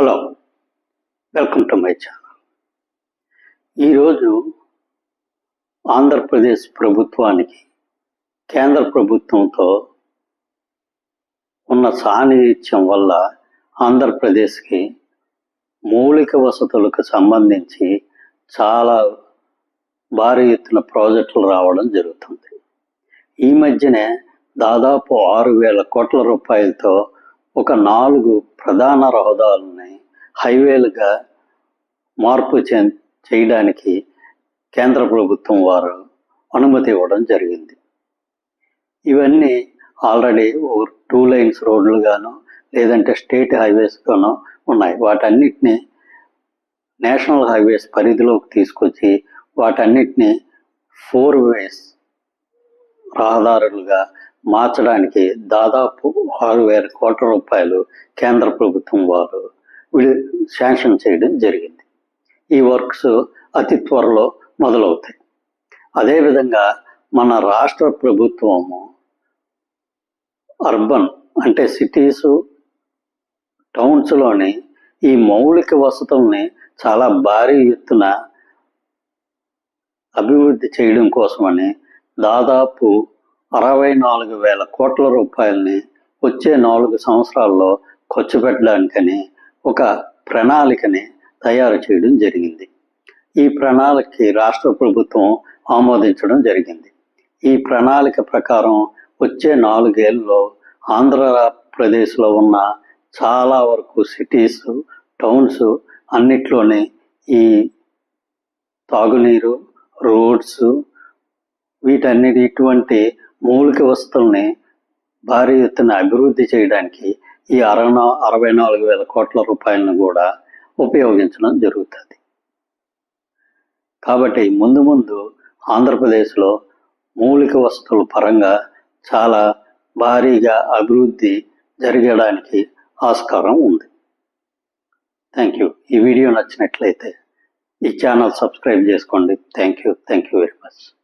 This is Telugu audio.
Hello welcome to my channel. ఈరోజు ఆంధ్రప్రదేశ్ ప్రభుత్వానికి కేంద్ర ప్రభుత్వంతో ఉన్న సాన్నిహిత్యం వల్ల ఆంధ్రప్రదేశ్కి మౌలిక వసతులకు సంబంధించి చాలా భారీ ఎత్తున ప్రాజెక్టులు రావడం జరుగుతుంది. ఈ మధ్యనే దాదాపు ఆరు వేల కోట్ల రూపాయలతో ఒక నాలుగు ప్రధాన రహదారులని హైవేలుగా మార్పు చే- చేయడానికి కేంద్ర ప్రభుత్వం వారు అనుమతి ఇవ్వడం జరిగింది. ఇవన్నీ ఆల్రెడీ టూ లైన్స్ రోడ్లుగాను లేదంటే స్టేట్ హైవేస్గానో ఉన్నాయి. వాటన్నిటిని నేషనల్ హైవేస్ పరిధిలోకి తీసుకొచ్చి వాటన్నిటిని ఫోర్ వేస్ రహదారులుగా మార్చడానికి దాదాపు ఆరు వేల కోట్ల రూపాయలు కేంద్ర ప్రభుత్వం వారు విడు- శాంక్షన్ చేయడం జరిగింది. ఈ వర్క్స్ అతి త్వరలో మొదలవుతాయి. అదేవిధంగా మన రాష్ట్ర ప్రభుత్వము అర్బన్ అంటే సిటీసు టౌన్స్లోని ఈ మౌలిక వసతుల్ని చాలా భారీ ఎత్తున అభివృద్ధి చేయడం కోసమని దాదాపు అరవై నాలుగు వేల కోట్ల రూపాయలని వచ్చే నాలుగు సంవత్సరాల్లో ఖర్చు పెట్టడానికని ఒక ప్రణాళికని తయారు చేయడం జరిగింది. ఈ ప్రణాళికకి రాష్ట్ర ప్రభుత్వం ఆమోదించడం జరిగింది. ఈ ప్రణాళిక ప్రకారం వచ్చే నాలుగేళ్ళలో ఆంధ్రప్రదేశ్లో ఉన్న చాలా వరకు సిటీస్ టౌన్స్ అన్నిట్లోనే ఈ తాగునీరు రోడ్స్ వీటన్నిటి ఇటువంటి మౌలిక వస్తువుల్ని భారీ ఎత్తున అభివృద్ధి చేయడానికి ఈ అరవై అరవై నాలుగు వేల కోట్ల రూపాయలను కూడా ఉపయోగించడం జరుగుతుంది. కాబట్టి ముందు ముందు ఆంధ్రప్రదేశ్లో మౌలిక వసతుల పరంగా చాలా భారీగా అభివృద్ధి జరగడానికి ఆస్కారం ఉంది. Thank you. ఈ వీడియో నచ్చినట్లయితే ఈ ఛానల్ సబ్స్క్రైబ్ చేసుకోండి. Thank you. Thank you very much.